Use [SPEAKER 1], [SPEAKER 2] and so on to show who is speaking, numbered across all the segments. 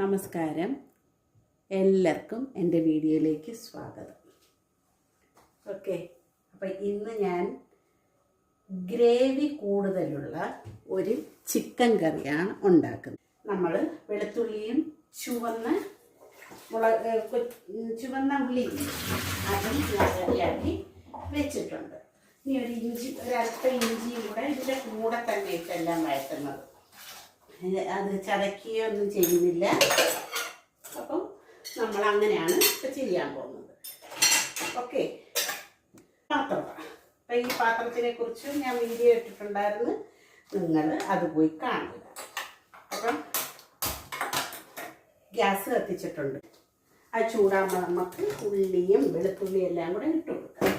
[SPEAKER 1] നമസ്കാരം. എല്ലാവർക്കും എന്റെ വീഡിയോയിലേക്ക് സ്വാഗതം. ഓക്കെ അപ്പം ഇന്ന് ഞാൻ ഗ്രേവി കൂടുതലുള്ള ഒരു ചിക്കൻ കറിയാണ് ഉണ്ടാക്കുന്നത്. നമ്മൾ വെളുത്തുള്ളിയും ചുവന്ന മുളക് ചുവന്ന ഉള്ളി അതും റെഡിയാക്കി വെച്ചിട്ടുണ്ട്. ഇനി ഒരു ഇഞ്ചി ഒരു അല്പ ഇഞ്ചിയും കൂടെ ഇതിന്റെ കൂടെ തന്നെ ഇട്ടെല്ലാം വഴറ്റുന്നത്. ഇത് അത് ചതക്കുകയോ ഒന്നും ചെയ്യുന്നില്ല. അപ്പം നമ്മൾ അങ്ങനെയാണ് ഇപ്പം ചെയ്യാൻ പോകുന്നത്. ഓക്കെ പാത്രം. അപ്പം ഈ പാത്രത്തിനെ കുറിച്ച് ഞാൻ വീഡിയോ ഇട്ടിട്ടുണ്ടായിരുന്നു. നിങ്ങൾ അത് പോയി കാണുക. അപ്പം ഗ്യാസ് കത്തിച്ചിട്ടുണ്ട്. ആ ചൂടാകുമ്പോൾ നമുക്ക് ഉള്ളിയും വെളുത്തുള്ളിയും എല്ലാം കൂടെ ഇട്ട് കൊടുക്കാം.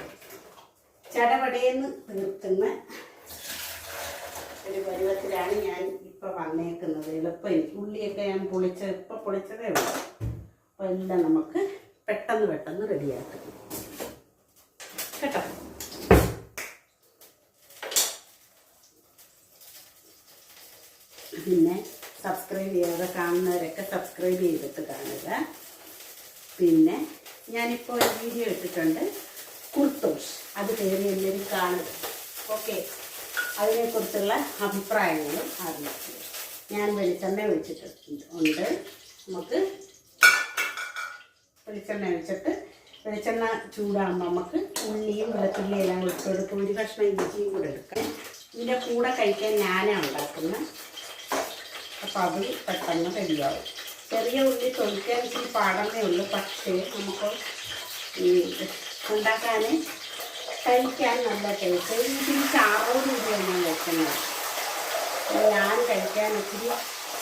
[SPEAKER 1] ചടപടയെന്ന് തീർക്കുന്ന ഒരു പരുവത്തിലാണ് ഞാൻ ഇപ്പം വന്നേക്കുന്നത്. എളുപ്പം എനിക്ക് ഉള്ളിയൊക്കെ ഞാൻ പൊളിച്ച ഇപ്പം പൊളിച്ചതേ ഉള്ളൂ. അപ്പോൾ എല്ലാം നമുക്ക് പെട്ടെന്ന് പെട്ടെന്ന് റെഡിയാക്കാം. കേട്ടോ? പിന്നെ സബ്സ്ക്രൈബ് ചെയ്യാതെ കാണുന്നവരൊക്കെ സബ്സ്ക്രൈബ് ചെയ്തിട്ട് കാണുക. പിന്നെ ഞാനിപ്പോൾ ഒരു വീഡിയോ ഇട്ടിട്ടുണ്ട്. കുർത്തോഷ് അത് കയറി എല്ലാവരും കാണുക. ഓക്കെ. അതിനെക്കുറിച്ചുള്ള അഭിപ്രായങ്ങളും അറിയിച്ചു. ഞാൻ വെളിച്ചെണ്ണ ഒഴിച്ചിട്ടുണ്ട് ഉണ്ട്. നമുക്ക് വെളിച്ചെണ്ണ ഒഴിച്ചിട്ട് വെളിച്ചെണ്ണ ചൂടാകുമ്പോൾ നമുക്ക് ഉള്ളിയും വെളുത്തുള്ളിയും എല്ലാം കൊടുക്കും. ഒരു കഷ്ണം ഇഞ്ചിയും കൂടെ എടുക്കാം. ഇതിന്റെ കൂടെ കഴിക്കാൻ ഞാനാണ് ഉണ്ടാക്കുന്നത് അപ്പോൾ അത് പെട്ടെന്ന് റെഡിയാവും. ചെറിയ ഉള്ളി തൊഴിക്കാൻ ഇച്ചിരി പാടമേ ഉള്ളൂ. പക്ഷേ നമുക്ക് ഉണ്ടാക്കാൻ കഴിക്കാൻ നല്ല ടേസ്റ്റ് ഇതിന് ചാറോട് കൂടിയാണ് ഞാൻ വെക്കുന്നത്. ഞാൻ കഴിക്കാൻ ഇച്ചിരി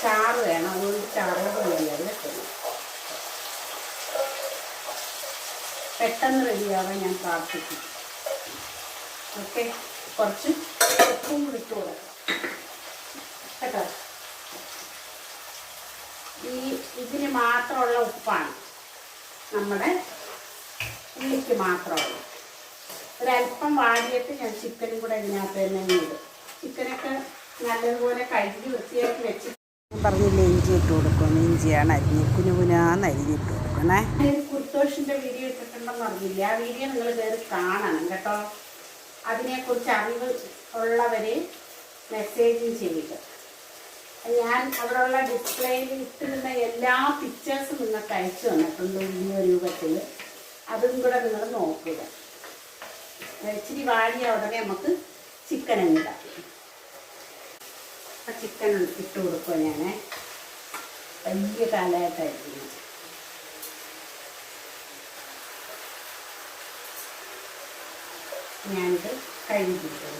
[SPEAKER 1] ചാറ് വേണം. അതുകൊണ്ട് ചാറോട് കൂടിയാണ് വെക്കുന്നത് പെട്ടെന്ന് റെഡിയാവാൻ ഞാൻ പ്രാർത്ഥിക്കും ഓക്കെ കുറച്ച് ഉപ്പും ഇട്ട് കൊടുക്കാം. ഈ ഇതിന് മാത്രമുള്ള ഉപ്പാണ്. നമ്മുടെ ഉള്ളിക്ക് മാത്രമുള്ള ഒരല്പം വാടിയിട്ട് ഞാൻ ചിക്കനും കൂടെ ഇതിനകത്ത് തന്നെ ഇടും. ചിക്കനൊക്കെ നല്ലതുപോലെ കഴുകി വൃത്തിയാക്കി വെച്ച്
[SPEAKER 2] പറഞ്ഞില്ല ഇഞ്ചി ഇട്ട് കൊടുക്കും. ഇഞ്ചിയാണ് അരിഞ്ഞ് കുനുകുനാന്ന് അരിഞ്ഞിട്ട് കൊടുക്കണേ.
[SPEAKER 1] കുർത്തോഷിന്റെ കുർത്തോഷിന്റെ വീഡിയോ ഇട്ടിട്ടുണ്ടെന്ന് പറഞ്ഞില്ല? ആ വീഡിയോ നിങ്ങൾ കയറി കാണണം കേട്ടോ. അതിനെക്കുറിച്ച് അറിവ് ഉള്ളവർ മെസ്സേജും ചെയ്യുക ഞാൻ അവിടെയുള്ള ഡിസ്പ്ലേയിൽ ഇട്ടിരുന്ന എല്ലാ പിക്ചേഴ്സും നിങ്ങൾക്ക് അയച്ചു തന്നിട്ടുണ്ട് വീഡിയോ രൂപത്തിൽ അതും കൂടെ നിങ്ങൾ നോക്കുക. ഇച്ചിരി വാടിയ ഉടനെ നമുക്ക് ചിക്കൻ ഇടാം. അപ്പം ചിക്കൻ ഇട്ട് കൊടുക്കുക ഞാൻ വലിയ കാലമായിട്ടായിരിക്കും ഞാനിത് കഴുകിയിട്ടുണ്ട്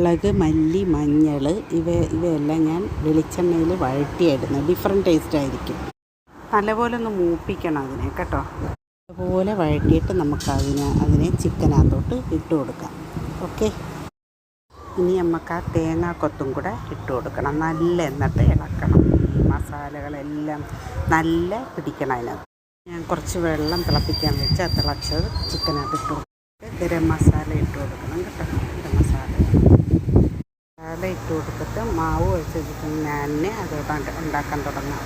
[SPEAKER 2] മുളക് മല്ലി മഞ്ഞൾ ഇവ ഇവയെല്ലാം ഞാൻ വെളിച്ചെണ്ണയിൽ വഴറ്റിയിടുന്നത് ഡിഫറെന്റ് ടേസ്റ്റ് ആയിരിക്കും. നല്ലപോലെ ഒന്ന് മൂപ്പിക്കണം അതിനെ കേട്ടോ. അതുപോലെ വഴറ്റിയിട്ട് നമുക്ക് അതിനെ അതിനെ ചിക്കനകത്തോട്ട് ഇട്ട് കൊടുക്കാം. ഓക്കെ? ഇനി നമുക്ക് ആ തേങ്ങാക്കൊത്തും കൂടെ ഇട്ട് കൊടുക്കണം. നല്ല എന്നിട്ട് ഇളക്കണം. മസാലകളെല്ലാം നല്ല പിടിക്കണം അതിനകത്ത്. ഞാൻ കുറച്ച് വെള്ളം തിളപ്പിക്കാൻ വെച്ച് ആ തിളച്ചത് ചിക്കനകത്ത് ഇട്ട് കൊടുക്കും. ഗരം മസാല ഇട്ട് കൊടുക്കണം കേട്ടോ. ഗരം മസാല. മസാല ഇട്ട് കൊടുത്തിട്ട് മാവ് ഒഴിച്ച് ചിക്കൻ ഞാൻ അതോടെ ഉണ്ടാക്കാൻ തുടങ്ങാം.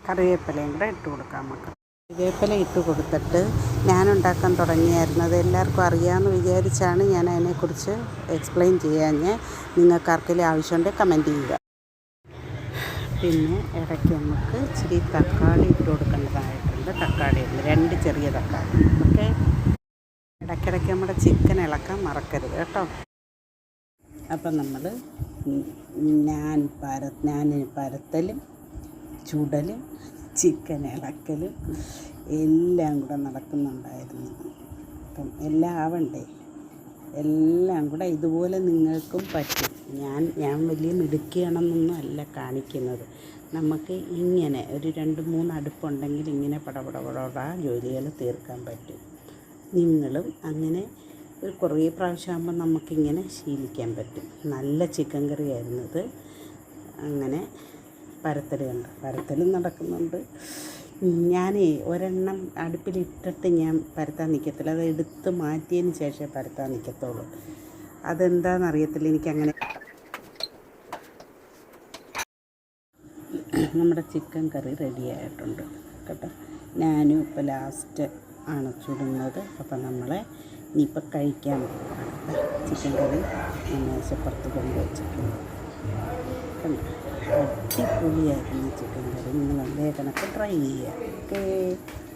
[SPEAKER 2] കറിവേപ്പിലയും കൂടെ ഇട്ട് കൊടുക്കാം നമുക്ക്. കറിവേപ്പില ഇട്ട് കൊടുത്തിട്ട് ഞാൻ ഉണ്ടാക്കാൻ തുടങ്ങിയായിരുന്നത് എല്ലാവർക്കും അറിയാമെന്ന് വിചാരിച്ചാണ് ഞാൻ അതിനെക്കുറിച്ച് എക്സ്പ്ലെയിൻ ചെയ്യാൻ നിങ്ങൾക്ക് ആർക്കെങ്കിലും ആവശ്യമുണ്ടെങ്കിൽ കമന്റ് ചെയ്യുക. പിന്നെ ഇടയ്ക്ക് നമുക്ക് ഇച്ചിരി തക്കാളി ഇട്ട് കൊടുക്കേണ്ടതായിട്ടുണ്ട്. തക്കാളി രണ്ട് ചെറിയ തക്കാളി. ഓക്കെ? ഇടയ്ക്കിടയ്ക്ക് നമ്മുടെ ചിക്കൻ ഇളക്കാൻ മറക്കരുത് കേട്ടോ. അപ്പം നമ്മൾ ഞാൻ പര ഞാൻ പരത്തലും ചുടലും ചിക്കൻ ഇളക്കലും എല്ലാം കൂടെ നടക്കുന്നുണ്ടായിരുന്നു. അപ്പം എല്ലാം ആവണ്ടേ? എല്ലാം കൂടെ ഇതുപോലെ നിങ്ങൾക്കും പറ്റും. ഞാൻ ഞാൻ വലിയ മിടുക്കിയാണെന്നൊന്നും അല്ല കാണിക്കുന്നത്. നമുക്ക് ഇങ്ങനെ ഒരു രണ്ട് മൂന്ന് അടുപ്പുണ്ടെങ്കിൽ ഇങ്ങനെ പടപടപടപട ജോലികൾ തീർക്കാൻ പറ്റും. നിങ്ങളും അങ്ങനെ ഒരു കുറേ പ്രാവശ്യമാകുമ്പോൾ നമുക്കിങ്ങനെ ശീലിക്കാൻ പറ്റും. നല്ല ചിക്കൻ കറി ആയിരുന്നു ഇത്. അങ്ങനെ പരത്തൽ കണ്ട്. പരത്തലും നടക്കുന്നുണ്ട്. ഞാനേ ഒരെണ്ണം അടുപ്പിലിട്ടിട്ട് ഞാൻ പരത്താൻ നിൽക്കത്തില്ല അത് എടുത്ത് മാറ്റിയതിന് ശേഷമേ പരത്താൻ നിൽക്കത്തുള്ളൂ അതെന്താണെന്നറിയത്തില്ല എനിക്കങ്ങനെ നമ്മുടെ ചിക്കൻ കറി റെഡിയായിട്ടുണ്ട് കേട്ടോ. ഞാനും ഇപ്പോൾ ലാസ്റ്റ് ആണ് ചുടുന്നത്. അപ്പം നമ്മളെ ഇനിയിപ്പോൾ കഴിക്കാം ചിക്കൻ കറി മേശപ്പുറത്ത് കൊണ്ടുവച്ചിട്ടുണ്ട് കണ്ടോ? അടിപൊളിയായിരുന്നു ചിക്കൻ കറി. നിങ്ങൾ അതേ കണക്ക് ട്രൈ ചെയ്യുക ഓക്കേ